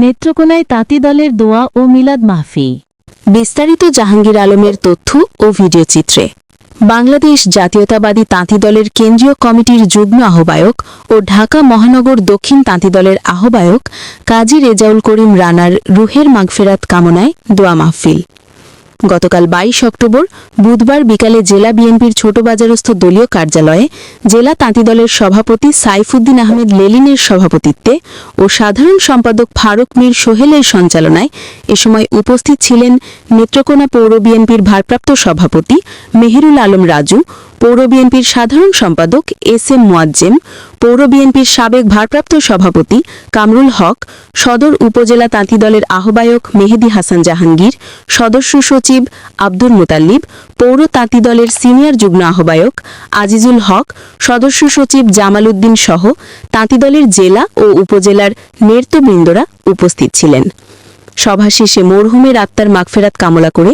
নেত্রকোনায় তাঁতি দলের দোয়া ও মিলাদ মাহফি। বিস্তারিত জাহাঙ্গীর আলমের তথ্য ও ভিডিও চিত্রে। বাংলাদেশ জাতীয়তাবাদী তাঁতি দলের কেন্দ্রীয় কমিটির যুগ্ম আহ্বায়ক ও ঢাকা মহানগর দক্ষিণ তাঁতি দলের আহ্বায়ক কাজী রেজাউল করিম রানার রুহের মাগফেরাত কামনায় দোয়া মাহফিল। গতকাল বাইশ অক্টোবর বুধবার বিকালে জেলা বিএনপির ছোট বাজারস্থ দলীয় কার্যালয়ে জেলা তাঁতি দলের সভাপতি সাইফুদ্দিন আহমেদ লেলিনের সভাপতিত্বে ও সাধারণ সম্পাদক ফারুক মীর সোহেলের সঞ্চালনায় এ সময় উপস্থিত ছিলেন নেত্রকোনা পৌর বিএনপির ভারপ্রাপ্ত সভাপতি মেহেরুল আলম রাজু, পৌর বিএনপির সাধারণ সম্পাদক এস এম মোয়াজ্জেম পৌর বিএনপির সাবেক ভারপ্রাপ্ত সভাপতি কামরুল হক, সদর উপজেলা তাঁতি দলের আহ্বায়ক মেহেদি হাসান জাহাঙ্গীর, সদস্য সচিব আব্দুল মোতাল্লিব, পৌর তাঁতি দলের সিনিয়র যুগ্ম আহ্বায়ক আজিজুল হক, সদস্য সচিব জামাল উদ্দিন সহ তাঁতি দলের জেলা ও উপজেলার নেতৃবৃন্দরা উপস্থিত ছিলেন। সভা শেষে মরহুমের আত্মার মাগফেরাত কামলা করে